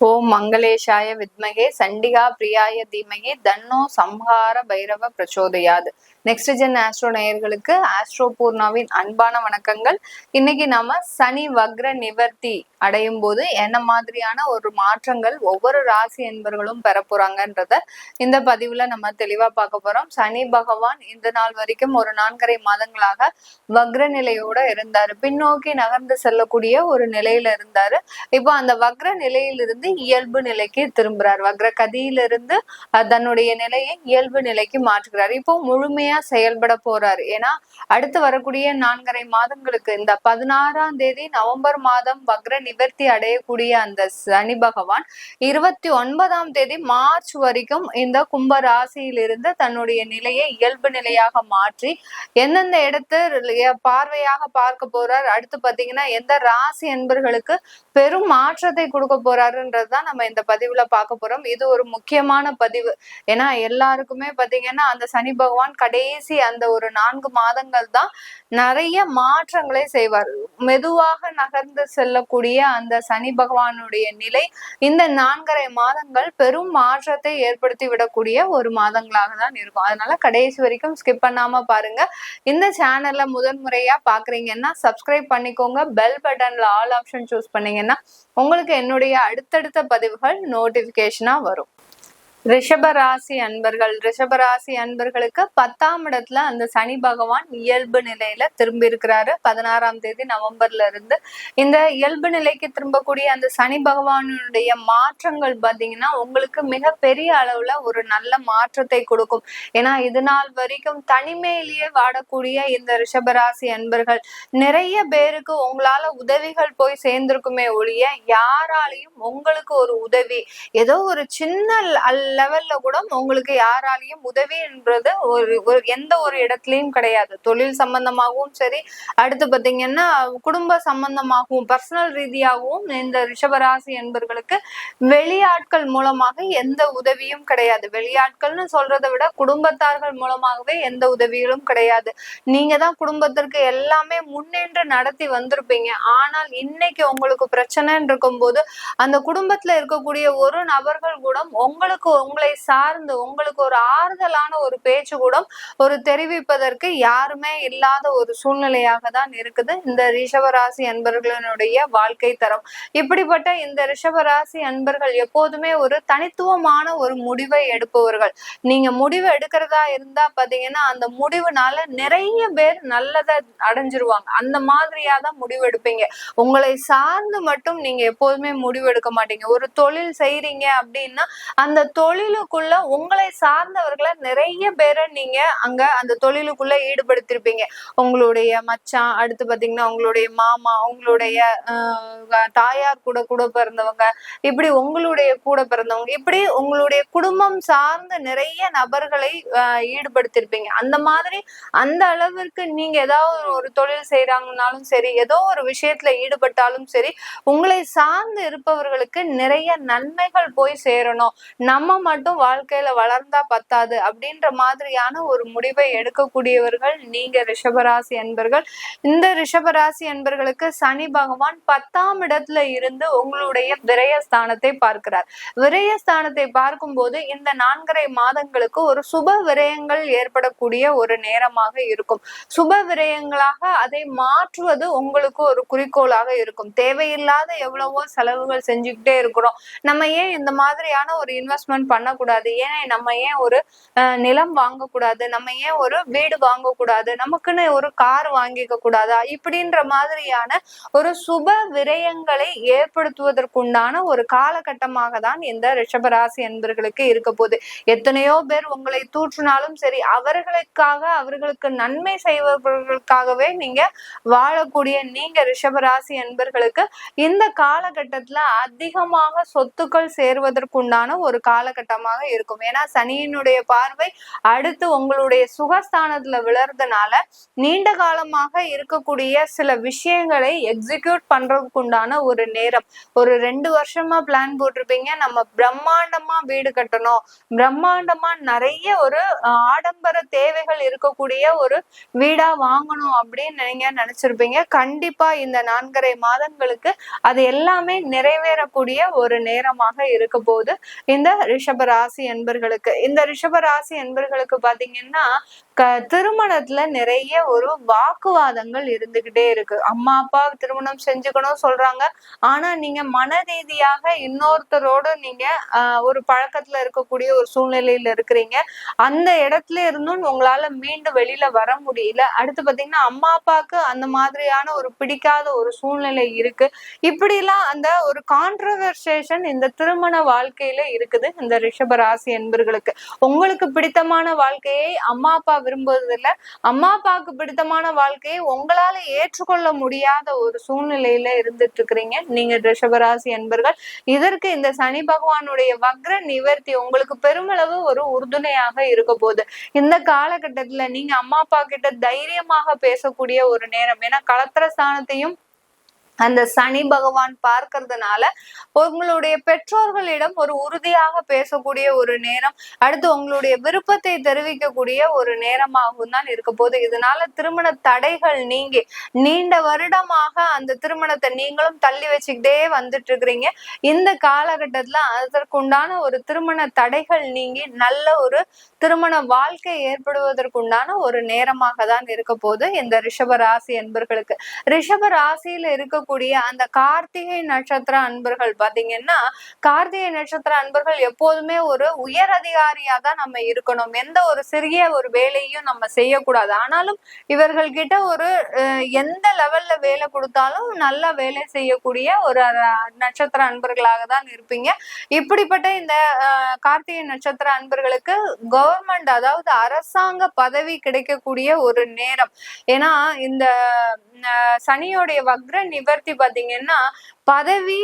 ஓம் மங்களேஷாய வித்மகே சண்டிகா பிரியாய தீமகே தன்னோ சம்ஹார பைரவ பிரச்சோதயாது. நெக்ஸ்ட் ஜென் ஆஸ்ட்ரோ நேயர்களுக்கு ஆஸ்ட்ரோ பூர்ணாவின் அன்பான வணக்கங்கள். இன்னைக்கு நாம சனி வக்ர நிவர்த்தி அடையும் போது என்ன மாதிரியான ஒரு மாற்றங்கள் ஒவ்வொரு ராசி என்பர்களும் பெற போறாங்கன்றத இந்த பதிவுல நம்ம தெளிவா பார்க்க போறோம். சனி பகவான் இந்த நாள் வரைக்கும் ஒரு நான்கரை மாதங்களாக வக்ர நிலையோட இருந்தாரு. பின்னோக்கி நகர்ந்து செல்லக்கூடிய ஒரு நிலையில இருந்தாரு. இப்போ அந்த வக்ர நிலையிலிருந்து இயல்பு நிலைக்கு திரும்புறார். வக்ர கதியிலிருந்து தன்னுடைய நிலையை இயல்பு நிலைக்கு மாற்றுகிறார். இப்போ முழுமையா செயல்பட போறாரு. ஏன்னா அடுத்து வரக்கூடிய நான்கரை மாதங்களுக்கு இந்த பதினாறாம் தேதி நவம்பர் மாதம் வக்ர நிவர்த்தி அடையக்கூடிய அந்த சனி பகவான் இருபத்தி ஒன்பதாம் தேதி மார்ச் வரைக்கும் இந்த கும்ப ராசியிலிருந்து தன்னுடைய நிலையை இயல்பு நிலையாக மாற்றி எந்தெந்த இடத்து பார்வையாக பார்க்க போறார். அடுத்து பாத்தீங்கன்னா எந்த ராசி என்பர்களுக்கு பெரும் மாற்றத்தை கொடுக்க போறாருன்றதுதான் நம்ம இந்த பதிவுல பார்க்க போறோம். இது ஒரு முக்கியமான பதிவு. ஏன்னா எல்லாருக்குமே பாத்தீங்கன்னா அந்த சனி பகவான் கடைசி அந்த ஒரு நான்கு மாதங்கள் தான் நிறைய மாற்றங்களை செய்வார். மெதுவாக நகர்ந்து செல்லக்கூடிய அந்த சனி பகவானுடைய நிலை இந்த நான்கரை மாதங்கள் பெரும் மாற்றத்தை ஏற்படுத்தி விடக்கூடிய ஒரு மாதங்களாக தான் இருக்கும். அதனால கடைசி வரைக்கும் ஸ்கிப் பண்ணாம பாருங்க. இந்த சேனல்ல முதன் முறையா பாக்குறீங்கன்னா சப்ஸ்கிரைப் பண்ணிக்கோங்க. பெல் பட்டன்ல ஆல் ஆப்ஷன் சூஸ் பண்ணீங்கன்னா உங்களுக்கு என்னுடைய அடுத்தடுத்த பதிவுகள் நோட்டிபிகேஷனா வரும். ரிஷபராசி அன்பர்கள் ரிஷபராசி அன்பர்களுக்கு பத்தாம் இடத்துல அந்த சனி பகவான் இயல்பு நிலையில திரும்பி இருக்கிறாரு பதினாறாம் தேதி நவம்பர்ல இருந்து இந்த இயல்பு நிலைக்கு திரும்பக்கூடிய அந்த சனி பகவானுடைய மாற்றங்கள் பாத்தீங்கன்னா உங்களுக்கு மிக பெரிய அளவுல ஒரு நல்ல மாற்றத்தை கொடுக்கும். ஏன்னா இது நாள் வரைக்கும் தனிமையிலேயே வாடக்கூடிய இந்த ரிஷபராசி அன்பர்கள் நிறைய பேருக்கு உங்களால உதவிகள் போய் சேர்ந்திருக்குமே ஒழிய யாராலையும் உங்களுக்கு ஒரு உதவி ஏதோ ஒரு சின்ன அல்ல லெவல்ல கூட உங்களுக்கு யாராலையும் உதவின்றது ஒரு ஒரு எந்த ஒரு இடத்துலயும் கிடையாது. தொழில் சம்பந்தமாகவும் சரி அடுத்து பாத்தீங்கன்னா குடும்ப சம்பந்தமாகவும் பர்சனல் ரீதியாகவும் இந்த ரிஷபராசி என்பர்களுக்கு வெளியாட்கள் மூலமாக எந்த உதவியும் கிடையாது. வெளியாட்கள்னு சொல்றதை விட குடும்பத்தார்கள் மூலமாகவே எந்த உதவிகளும் கிடையாது. நீங்க தான் குடும்பத்திற்கு எல்லாமே முன்னின்று நடத்தி வந்திருப்பீங்க. ஆனால் இன்னைக்கு உங்களுக்கு பிரச்சனைன்னு இருக்கும் போது அந்த குடும்பத்துல இருக்கக்கூடிய ஒரு நபர்கள் கூட உங்களுக்கு உங்களை சார்ந்து உங்களுக்கு ஒரு ஆறுதலான ஒரு பேச்சு கூட ஒரு தெரிவிப்பதற்கு யாருமே இல்லாத ஒரு சூழ்நிலையாக தான் இருக்குது. இந்த ரிஷபராசி அன்பர்களினுடைய வாழ்க்கை தரம். இப்படிப்பட்ட இந்த ரிஷபராசி அன்பர்கள் எப்போதுமே ஒரு தனித்துவமான ஒரு முடிவை எடுப்பவர்கள். நீங்க முடிவு எடுக்கிறதா இருந்தா பாத்தீங்கன்னா அந்த முடிவுனால நிறைய பேர் நல்லதை அடைஞ்சிருவாங்க. அந்த மாதிரியா தான் முடிவு எடுப்பீங்க. உங்களை சார்ந்து மட்டும் நீங்க எப்போதுமே முடிவு எடுக்க மாட்டீங்க. ஒரு தொழில் செய்யறீங்க அப்படின்னா அந்த தொழில் தொழிலுக்குள்ள உங்களை சார்ந்தவர்களை நிறைய பேரை நீங்க அங்க அந்த தொழிலுக்குள்ள ஈடுபடுத்திருப்பீங்க. உங்களுடைய மச்சான் அடுத்து பாத்தீங்கன்னா உங்களுடைய மாமா உங்களுடைய தாயார் கூட கூட பிறந்தவங்க இப்படி உங்களுடைய கூட பிறந்தவங்க இப்படி உங்களுடைய குடும்பம் சார்ந்த நிறைய நபர்களை ஈடுபடுத்திருப்பீங்க. அந்த மாதிரி அந்த அளவிற்கு நீங்க ஏதாவது ஒரு தொழில் செய்யறாங்கனாலும் சரி ஏதோ ஒரு விஷயத்துல ஈடுபட்டாலும் சரி உங்களை சார்ந்து இருப்பவர்களுக்கு நிறைய நன்மைகள் போய் சேரணும். நம்ம மட்டும் வாழ்க்கையில வளர்ந்தா பத்தாது அப்படின்ற மாதிரியான ஒரு முடிவை எடுக்கக்கூடியவர்கள் நீங்க ரிஷபராசி என்பர்கள். இந்த ரிஷபராசி என்பர்களுக்கு சனி பகவான் பத்தாம் இடத்துல இருந்து உங்களுடைய விரயஸ்தானத்தை பார்க்கிறார். விரயஸ்தானத்தை பார்க்கும்போது இந்த நான்கரை மாதங்களுக்கு ஒரு சுப விரயங்கள் ஏற்படக்கூடிய ஒரு நேரமாக இருக்கும். சுப விரயங்களாக அதை மாற்றுவது உங்களுக்கு ஒரு குறிக்கோளாக இருக்கும். தேவையில்லாத எவ்வளவோ செலவுகள் செஞ்சுக்கிட்டே இருக்கிறோம். நம்ம ஏன் இந்த மாதிரியான ஒரு இன்வெஸ்ட்மெண்ட் பண்ணக்கூடாது. ஏன் நம்ம ஏன் ஒரு நிலம் வாங்கக்கூடாது? நம்ம ஏன் ஒரு வீடு வாங்கக்கூடாது? நமக்குன்னு ஒரு கார் வாங்கிக்க கூடாதா இப்படின்ற மாதிரியான ஒரு சுப விரயங்களை ஏற்படுத்துவதற்குண்டான ஒரு காலகட்டமாக தான் இந்த ரிஷபராசி என்பர்களுக்கு இருக்க போகுது. எத்தனையோ பேர் உங்களை தூற்றினாலும் சரி அவர்களுக்காக அவர்களுக்கு நன்மை செய்வர்களுக்காகவே நீங்க வாழக்கூடிய நீங்க ரிஷபராசி என்பர்களுக்கு இந்த காலகட்டத்துல அதிகமாக சொத்துக்கள் சேர்வதற்குண்டான ஒரு கால காலகட்டமாக இருக்கும். ஏன்னா சனியினுடைய பார்வை அடுத்து உங்களுடைய சுகஸ்தானத்துல விழறதுனால நீண்ட காலமாக இருக்கக்கூடிய சில விஷயங்களை எக்ஸிக்யூட் பண்றதுக்கு உண்டான ஒரு நேரம். ஒரு ரெண்டு வருஷமா பிளான் போட்டிருப்பீங்க. நம்ம பிரம்மாண்டமா வீடு கட்டணும். பிரம்மாண்டமா நிறைய ஒரு ஆடம்பர தேவைகள் இருக்கக்கூடிய ஒரு வீடா வாங்கணும் அப்படின்னு நீங்க நினைச்சிருப்பீங்க. கண்டிப்பா இந்த நான்கரை மாதங்களுக்கு அது எல்லாமே நிறைவேறக்கூடிய ஒரு நேரமாக இருக்க போது இந்த ரிஷப ரிஷபராசி என்பர்களுக்கு. இந்த ரிஷபராசி என்பர்களுக்கு பாத்தீங்கன்னா க திருமணத்துல நிறைய ஒரு வாக்குவாதங்கள் இருந்துகிட்டே இருக்கு. அம்மா அப்பா திருமணம் செஞ்சுக்கணும் சொல்றாங்க. ஆனா நீங்க மன ரீதியாக இன்னொருத்தரோட நீங்க ஆஹ் ஒரு பழக்கத்துல இருக்கக்கூடிய ஒரு சூழ்நிலையில இருக்கிறீங்க. அந்த இடத்துல இருந்தும் உங்களால மீண்டு வெளியில வர முடியல. அடுத்து பாத்தீங்கன்னா அம்மா அப்பாவுக்கு அந்த மாதிரியான ஒரு பிடிக்காத ஒரு சூழ்நிலை இருக்கு. இப்படி எல்லாம் அந்த ஒரு கான்ட்ரவர்சேஷன் இந்த திருமண வாழ்க்கையில இருக்குது. இந்த ரிஷபராசி என்பர்களுக்கு. உங்களுக்கு பிடித்தமான வாழ்க்கையை அம்மா அப்பா விரும்புவதில்லை. அம்மா அப்பாவுக்கு பிடித்தமான வாழ்க்கையை உங்களால ஏற்றுக்கொள்ள முடியாத ஒரு சூழ்நிலையில இருந்துட்டு இருக்கிறீங்க நீங்க ரிஷபராசி என்பர்கள் இதற்கு இந்த சனி பகவானுடைய வக்ர நிவர்த்தி உங்களுக்கு பெருமளவு ஒரு உறுதுணையாக இருக்க போகுது. இந்த காலகட்டத்துல நீங்க அம்மா அப்பா கிட்ட தைரியமாக பேசக்கூடிய ஒரு நேரம். ஏன்னா களத்திர ஸ்தானத்தையும் அந்த சனி பகவான் பார்க்கறதுனால உங்களுடைய பெற்றோர்களிடம் ஒரு உறுதியாக பேசக்கூடிய ஒரு நேரம் அடுத்து உங்களுடைய விருப்பத்தை தெரிவிக்கக்கூடிய ஒரு நேரமாகவும் தான் இருக்க போது இதனால திருமண தடைகள் நீங்கி நீண்ட வருடமாக அந்த திருமணத்தை நீங்களும் தள்ளி வச்சுக்கிட்டே வந்துட்டு இருக்கிறீங்க இந்த காலகட்டத்துல அதற்குண்டான ஒரு திருமண தடைகள் நீங்கி நல்ல ஒரு திருமண வாழ்க்கை ஏற்படுவதற்குண்டான ஒரு நேரமாக தான் இருக்க போது இந்த ரிஷப ராசி என்பர்களுக்கு. ரிஷப ராசியில இருக்க இருக்கக்கூடிய அந்த கார்த்திகை நட்சத்திர அன்பர்கள் பாத்தீங்கன்னா கார்த்திகை நட்சத்திர அன்பர்கள் எப்போதுமே ஒரு உயர் அதிகாரியா தான் நம்ம இருக்கணும். எந்த ஒரு சிறிய ஒரு வேலையும் நம்ம செய்யக்கூடாது. ஆனாலும் இவர்கள் கிட்ட ஒரு எந்த லெவல்ல வேலை கொடுத்தாலும் நல்லா வேலை செய்யக்கூடிய ஒரு நட்சத்திர அன்பர்களாக தான் இருப்பீங்க. இப்படிப்பட்ட இந்த கார்த்திகை நட்சத்திர அன்பர்களுக்கு கவர்மெண்ட் அதாவது அரசாங்க பதவி கிடைக்கக்கூடிய ஒரு நேரம். ஏன்னா இந்த சனியோடைய வக்ர நிவர் உயர்த்தி பாத்தீங்கன்னா பதவி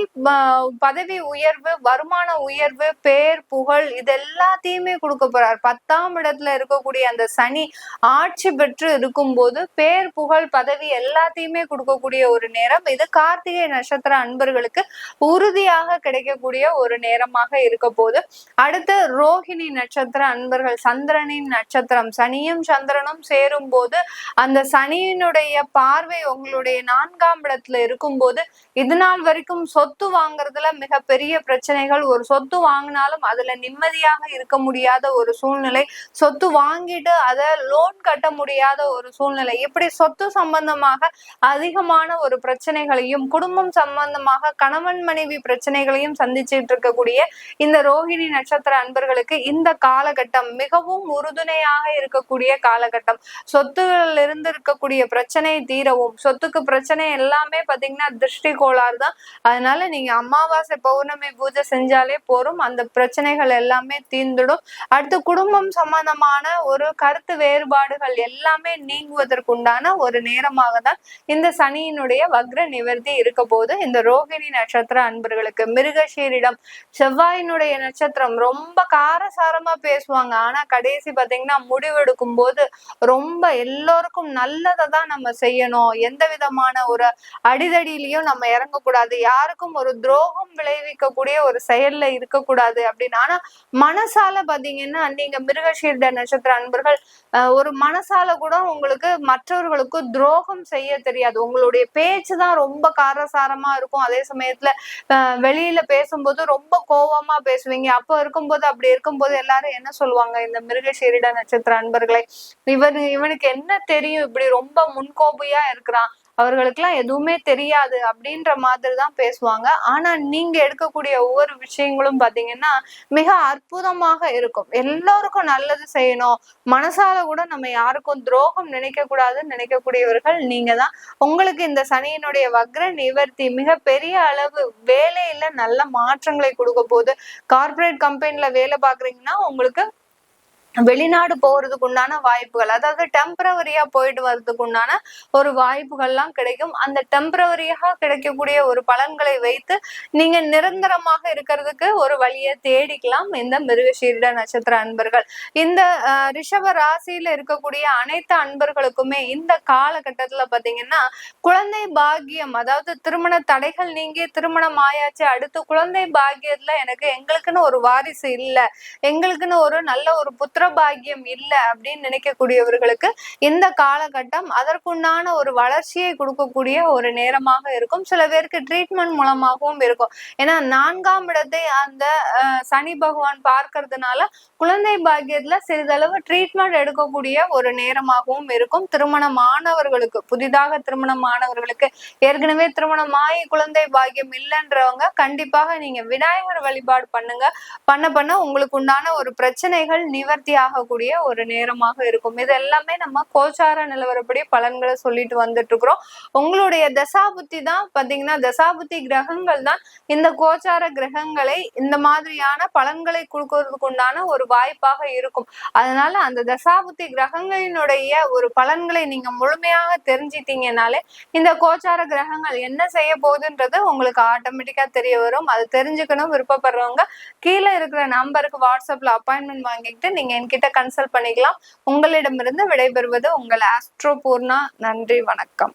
பதவி உயர்வு வருமான உயர்வு பேர் புகழ் இது எல்லாத்தையுமே கொடுக்க போறார். பத்தாம் இடத்துல இருக்கக்கூடிய அந்த சனி ஆட்சி பெற்று இருக்கும்போது பேர் புகழ் பதவி எல்லாத்தையுமே கொடுக்கக்கூடிய ஒரு நேரம் இது. கார்த்திகை நட்சத்திர அன்பர்களுக்கு உறுதியாக கிடைக்கக்கூடிய ஒரு நேரமாக இருக்க போது. அடுத்து ரோஹிணி நட்சத்திர அன்பர்கள் சந்திரனின் நட்சத்திரம். சனியும் சந்திரனும் சேரும் போது அந்த சனியினுடைய பார்வை உங்களுடைய நான்காம் இடத்துல இருக்கும் இருக்கும்போது இது நாள் வரைக்கும் சொத்து வாங்குறதுல மிகப்பெரிய பிரச்சனைகள். ஒரு சொத்து வாங்கினாலும் அதுல நிம்மதியாக இருக்க முடியாத ஒரு சூழ்நிலை. சொத்து வாங்கிட்டு அதை லோன் கட்ட முடியாத ஒரு சூழ்நிலை. இப்படி சொத்து சம்பந்தமாக அதிகமான ஒரு பிரச்சனைகளையும் குடும்பம் சம்பந்தமாக கணவன் மனைவி பிரச்சனைகளையும் சந்திச்சுட்டு இருக்கக்கூடிய இந்த ரோஹிணி நட்சத்திர அன்பர்களுக்கு இந்த காலகட்டம் மிகவும் உறுதுணையாக இருக்கக்கூடிய காலகட்டம். சொத்துகளில் இருந்து இருக்கக்கூடிய பிரச்சனை தீரவும் சொத்துக்கு பிரச்சனை எல்லாமே பாத்தீங்கன்னா திருஷ்டி கோளாறு தான் அதனால நீங்க அமாவாசை பௌர்ணமி பூஜை செஞ்சாலே போறோம் அந்த பிரச்சனைகள் எல்லாமே தீர்ந்துடும். அடுத்து குடும்பம் சம்பந்தமான ஒரு கருத்து வேறுபாடுகள் எல்லாமே நீங்குவதற்குண்டான ஒரு நேரமாக தான் இந்த சனியினுடைய வக்ர நிவர்த்தி இருக்க போது இந்த ரோகிணி நட்சத்திர அன்பர்களுக்கு மிருகஷீரிடம் செவ்வாயினுடைய நட்சத்திரம் ரொம்ப காரசாரமா பேசுவாங்க. ஆனா கடைசி பாத்தீங்கன்னா முடிவெடுக்கும் போது ரொம்ப எல்லோருக்கும் நல்லதை தான் நம்ம செய்யணும். எந்த விதமான ஒரு அடிதடியிலையும் நம்ம இறங்கக்கூடாது. யாருக்கும் ஒரு துரோகம் விளைவிக்கக்கூடிய ஒரு செயல்ல இருக்கக்கூடாது அப்படின்னு. ஆனா மனசால பாத்தீங்கன்னா நீங்க மிருகஷீர்ட நட்சத்திர அன்பர்கள் ஒரு மனசால கூட உங்களுக்கு மற்றவர்களுக்கு துரோகம் செய்ய தெரியாது. உங்களுடைய பேச்சு தான் ரொம்ப காரசாரமா இருக்கும். அதே சமயத்துல வெளியில பேசும்போது ரொம்ப கோபமா பேசுவீங்க. அப்போ இருக்கும்போது அப்படி இருக்கும்போது எல்லாரும் என்ன சொல்லுவாங்க? இந்த மிருகசீரிட நட்சத்திர அன்பர்களை இவன் இவனுக்கு என்ன தெரியும்? இப்படி ரொம்ப முன்கோபியா இருக்கிறான். அவர்களுக்கெல்லாம் எதுவுமே தெரியாது அப்படின்ற மாதிரி தான் பேசுவாங்க. ஆனா நீங்க எடுக்கக்கூடிய ஒவ்வொரு விஷயங்களும் பாத்தீங்கன்னா மிக அற்புதமாக இருக்கும். எல்லோருக்கும் நல்லது செய்யணும். மனசால கூட நம்ம யாருக்கும் துரோகம் நினைக்க கூடாதுன்னு நினைக்கக்கூடியவர்கள் நீங்க தான் உங்களுக்கு இந்த சனியினுடைய வக்ர நிவர்த்தி மிக பெரிய அளவு வேலையில நல்ல மாற்றங்களை கொடுக்க போகுது. கார்பரேட் கம்பெனில வேலை பாக்குறீங்கன்னா உங்களுக்கு வெளிநாடு போறதுக்கு உண்டான வாய்ப்புகள் அதாவது டெம்பரவரியா போயிட்டு வர்றதுக்கு உண்டான ஒரு வாய்ப்புகள்லாம் கிடைக்கும். அந்த டெம்பரவரியாக கிடைக்கக்கூடிய ஒரு பலன்களை வைத்து நீங்க நிரந்தரமாக இருக்கிறதுக்கு ஒரு வழியை தேடிக்கலாம். இந்த மிருகசீரிட நட்சத்திர அன்பர்கள். இந்த ரிஷப ராசியில இருக்கக்கூடிய அனைத்து அன்பர்களுக்குமே இந்த காலகட்டத்துல பாத்தீங்கன்னா குழந்தை பாக்கியம் அதாவது திருமண தடைகள் நீங்கி திருமணம் ஆயாச்சு அடுத்து குழந்தை பாக்கியத்துல எனக்கு எங்களுக்குன்னு ஒரு வாரிசு இல்லை. எங்களுக்குன்னு ஒரு நல்ல ஒரு புத்திர பாக்கியம் இல்லை அப்படின்னு நினைக்கக்கூடியவர்களுக்கு இந்த காலகட்டம் அதற்குண்டான ஒரு வளர்ச்சியை கொடுக்கக்கூடிய ஒரு நேரமாக இருக்கும். சில பேருக்கு ட்ரீட்மெண்ட் மூலமாகவும் இருக்கும். ஏன்னா நான்காம் இடத்தை அந்த சனி பகவான் பார்க்கறதுனால குழந்தை பாக்கியத்துல சிறிதளவு ட்ரீட்மெண்ட் எடுக்கக்கூடிய ஒரு நேரமாகவும் இருக்கும். திருமணமானவர்களுக்கு புதிதாக திருமணமானவர்களுக்கு ஏற்கனவே திருமணமாயி குழந்தை பாக்கியம் இல்லைன்றவங்க கண்டிப்பாக நீங்க விநாயகர் வழிபாடு பண்ணுங்க. பண்ண பண்ண உங்களுக்கு உண்டான ஒரு பிரச்சனைகள் நிவர்த்தி நிவர்த்தி ஆகக்கூடிய ஒரு நேரமாக இருக்கும். இது எல்லாமே நம்ம கோச்சார நிலவரப்படி பலன்களை சொல்லிட்டு வந்துட்டு இருக்கிறோம் உங்களுடைய தசாபுத்தி தான் பாத்தீங்கன்னா தசாபுத்தி கிரகங்கள் தான் இந்த கோச்சார கிரகங்களை இந்த மாதிரியான பலன்களை கொடுக்கறதுக்கு உண்டான ஒரு வாய்ப்பாக இருக்கும். அதனால அந்த தசாபுத்தி கிரகங்களினுடைய ஒரு பலன்களை நீங்க முழுமையாக தெரிஞ்சிட்டீங்கனாலே இந்த கோச்சார கிரகங்கள் என்ன செய்ய போகுதுன்றது உங்களுக்கு ஆட்டோமேட்டிக்கா தெரிய வரும். அது தெரிஞ்சுக்கணும் விருப்பப்படுறவங்க கீழே இருக்கிற நம்பருக்கு வாட்ஸ்அப்ல அப்பாயின்மெண்ட் வாங்கிக்கிட்டு நீங்க என்கிட்ட கன்சல்ட் பண்ணிக்கலாம். உங்களிடமிருந்து விடைபெறுவது உங்கள் ஆஸ்ட்ரோ பூர்ணா நன்றி வணக்கம்.